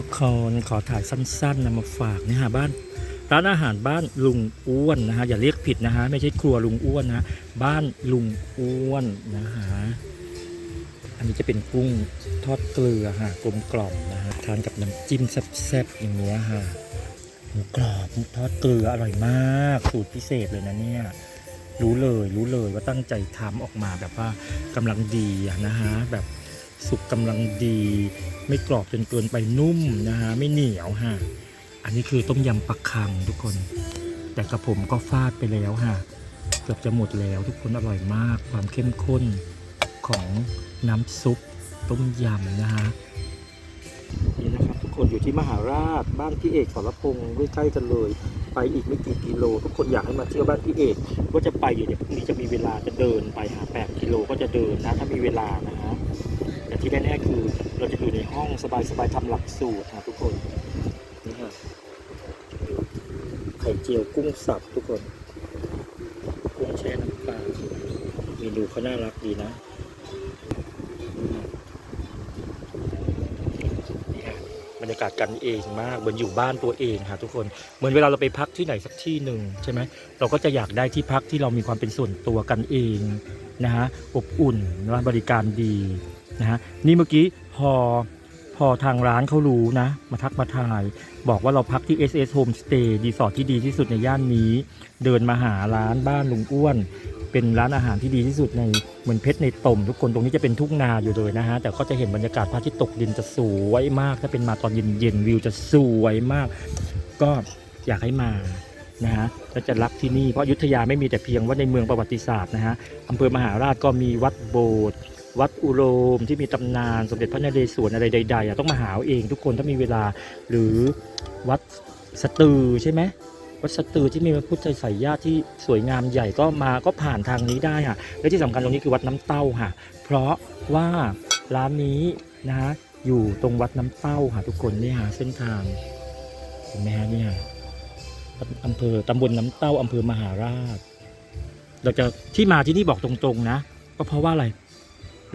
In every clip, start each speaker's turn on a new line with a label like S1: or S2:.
S1: ทุกคนขอถ่ายสั้นๆนำมาฝากนี่ฮะบ้าน ร้านอาหารบ้านลุงอ้วนนะฮะอย่าเรียกผิดนะฮะไม่ใช่ครัวลุงอ้วนนะบ้านลุงอ้วนนะฮะอันนี้จะเป็นกุ้งทอดเกลือฮะกลมกล่อมนะฮะทานกับน้ำจิ้มแซ่บๆอย่างเงี้ยฮะหมูกรอบทอดเกลืออร่อยมากสูตรพิเศษเลยนะเนี่ยรู้เลยรู้เลยว่าตั้งใจทำออกมาแบบว่ากำลังดีนะฮะแบบ สุกกำลังดี ไม่กรอบจนเกินไปนุ่มนะฮะไม่เหนียวฮะอันนี้คือต้มยำปลาคังทุกคน แต่กระผมก็ฟาดไปแล้วฮะเกือบจะหมดแล้วทุกคนอร่อยมากความเข้มข้นของน้ำซุปต้มยำนะฮะนี่นะครับทุกคนอยู่ที่มหาราชบ้านพี่เอกสรพงศ์ใกล้ๆกันเลย ไปอีกไม่กี่กิโล ทุกคนอยากให้มาเที่ยวบ้านพี่เอกว่าจะไปอยู่เดี๋ยวพรุ่งนี้จะมีเวลาจะเดินไปหา8กิโลก็จะเดินนะถ้ามีเวลานะฮะ ที่แน่ๆคือเราจะอยู่ในห้องสบายๆทำหลักสูตรนะทุกคนนี่ฮะไข่เจียวกุ้งสับทุกคน กุ้งแช่น้ำปลาเมนูเขาน่ารักดีนะนี่ฮะบรรยากาศกันเองมากเหมือนอยู่บ้านตัวเองค่ะทุกคนเหมือนเวลาเราไปพักที่ไหนสักที่หนึ่งใช่ไหมเราก็จะอยากได้ที่พักที่เรามีความเป็นส่วนตัวกันเองนะฮะอบอุ่นและบริการดี นะฮะนี่เมื่อกี้พอพอทางร้านเขารู้นะ มาทักมาทาย บอกว่าเราพักที่ SS Homestay รีสอร์ทที่ดีที่สุดในย่านนี้ เดินมาหาร้านบ้านลุงอ้วน เป็นร้านอาหารที่ดีที่สุดในเหมือนเพชรในตมทุกคนตรงนี้จะเป็นทุ่งนาอยู่เลยนะฮะ แต่ก็จะเห็นบรรยากาศพระอาทิตย์ตกดินจะสวยมาก ถ้าเป็นมาตอนเย็นๆวิวจะสวยมาก ก็อยากให้มานะฮะแล้วจะรักที่นี่เพราะยุทธยาไม่มีแต่เพียงว่าในเมืองประวัติศาสตร์นะฮะอำเภอมหาราชก็มีวัดโบสถ์ วัดอุโรมที่มีตำนานสมเด็จพระนเรศวรอะไรใดๆอะต้องมาหาเองทุกคนถ้ามีเวลาหรือวัดสตือใช่ไหมวัดสตือที่มีพระพุทธไสยญาติที่สวยงามใหญ่ก็มาก็ผ่านทางนี้ได้ค่ะและที่สำคัญตรงนี้คือวัดน้ำเต้าค่ะ เพราะว่าร้านนี้นะฮะอยู่ตรงวัดน้ำเต้าค่ะทุกคนนี่ยฮะเส้นทางเห็นไหมฮะเนี่ยอำเภอตำบลน้ำเต้าอำเภอมหาราช เราจะที่มาที่นี่บอกตรงๆนะ ก็เพราะว่าอะไร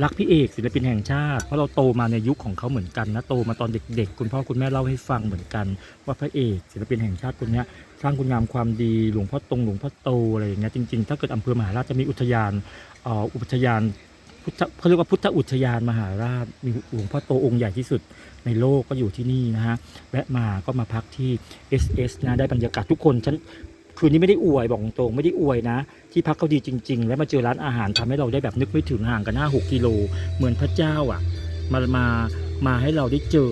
S1: รักพี่เอกศิลปินแห่งชาติ เพราะเราโตมาในยุคของเขาเหมือนกันนะโตมาตอนเด็ก ๆ คุณพ่อคุณแม่เล่าให้ฟังเหมือนกัน ว่าพระเอกศิลปินแห่งชาติคนนี้สร้างคุณงามความดีหลวงพ่อตรงหลวงพ่อโตอะไรอย่างเงี้ยจริงๆ ถ้าเกิดอำเภอมหาราชจะมีอุทยานเอ่ออุทยานพุทธเขาเรียกว่าพุทธอุทยานมหาราชมีหลวงพ่อโตองค์ใหญ่ที่สุดในโลกก็อยู่ที่นี่นะฮะแวะมาก็มาพักที่ SS นะได้บรรยากาศทุกคนฉัน คืนนี้ไม่ได้อวยบอกตรงไม่ได้อวยนะ ที่พักเขาดีจริง ๆ แล้วมาเจอร้านอาหารทำให้เราได้แบบนึกไม่ถึงห่างกันห้าหกกิโล เหมือนพระเจ้าอะมามามาให้เราได้เจอ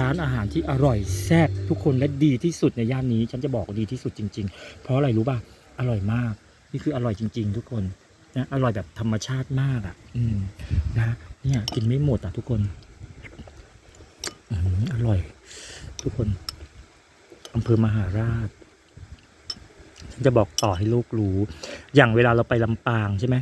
S1: ร้านอาหารที่อร่อยแซ่บทุกคนและดีที่สุดในย่านนี้ ฉันจะบอกดีที่สุดจริง ๆ เพราะอะไรรู้ป่ะอร่อยมาก นี่คืออร่อยจริง ๆ ทุกคนนะอร่อยแบบธรรมชาติมากอะ อืมนะเนี่ยกินไม่หมดอะทุกคนอร่อย ทุกคนอำเภอมหาราช จะบอกต่อให้ลูกรู้ อย่างเวลาเราไปลำปางใช่ไหม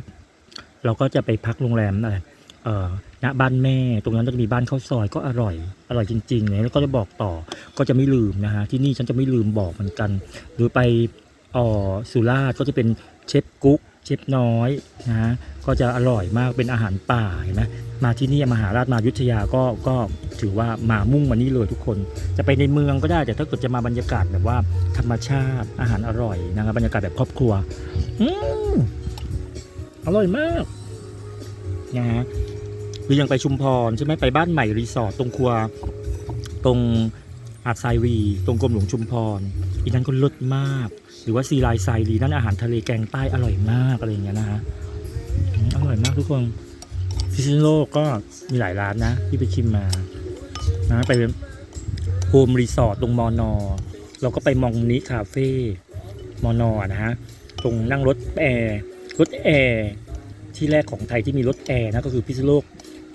S1: เราก็จะไปพักโรงแรมอะไรเอ่อณบ้านแม่ตรงนั้นจะมีบ้านข้าวซอยก็อร่อยอร่อยจริงๆเลยแล้วก็จะบอกต่อก็จะไม่ลืมนะฮะที่นี่ฉันจะไม่ลืมบอกเหมือนกัน หรือไปอ่อสุราษฎร์ก็จะเป็นเชฟกุ๊ก เชฟน้อยนะฮะก็จะอร่อยมากเป็นอาหารป่าเห็นไหมมาที่นี่มหาราชมายุทธยาก็ก็ถือว่ามามุ่งมานี่เลยทุกคน จะไปในเมืองก็ได้แต่ถ้าเกิดจะมาบรรยากาศแบบว่าธรรมชาติอาหารอร่อยนะครับบรรยากาศแบบครอบครัวอืมอร่อยมากนะฮะหรือยังไปชุมพรใช่ไหมไปบ้านใหม่รีสอร์ทตรงครัวตรง หาดทรายวีตรงกรมหลวงชุมพรอีนั้นก็ลิศมาก หรือว่าซีไลน์ไซรีนั่นอาหารทะเลแกงใต้อร่อยมากอะไรอย่างเงี้ยนะฮะอร่อยมากทุกคนพิซซิโลกก็มีหลายร้านนะ ที่ไปชิมมานะไปโฮมรีสอร์ทตรงมอนอเราก็ไปมองนิคาเฟ่มอนอนะฮะตรงนั่งรถแอร์รถแอร์ที่แรกของไทยที่มีรถแอร์นะก็คือพิซซิโลก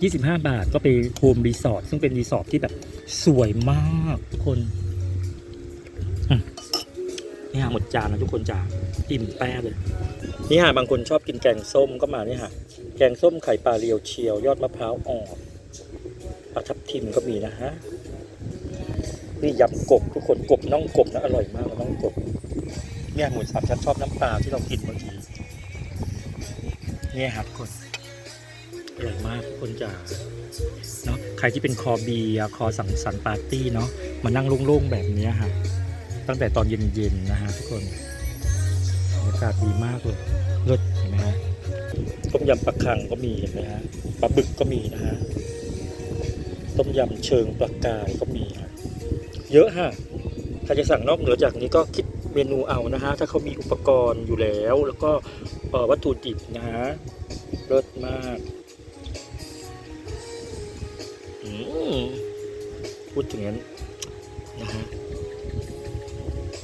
S1: 25 บาทก็ไปโฮมรีสอร์ทซึ่งเป็นรีสอร์ทที่แบบสวยมากทุกคนนี่ฮะหมดจานนะทุกคนจานอิ่มแป้เลย นี่ฮะบางคนชอบกินแกงส้มก็มานี่ฮะแกงส้มไข่ปลาเรียวเชียว ยอดมะพร้าวอ่อนปลาทับทิมก็มีนะฮะนี่ยำกบทุกคนกบน่องกบนะอร่อยมากน่องกบเนี่ยหมูสับฉันชอบน้ำปลาที่เรากินเมื่อกี้เนี่ยครับคน อร่อยมากคนจ๋าเนาะใครที่เป็นคอเบียคอสังสรรค์ปาร์ตี้เนาะมานั่งโล่งๆแบบนี้ฮะตั้งแต่ตอนเย็นๆนะฮะทุกคนบรรยากาศดีมากเลยเลิศเห็นไหมฮะต้มยำปลาคังก็มีเห็นไหมฮะปลาบึกก็มีนะฮะต้มยำเชิงปลากายก็มีฮะเยอะฮะใครจะสั่งนอกเหนือจากนี้ก็คิดเมนูเอานะฮะถ้าเขามีอุปกรณ์อยู่แล้ว แล้วก็วัตถุดิบนะฮะเลิศมาก พูดถึงนั้นนะฮะ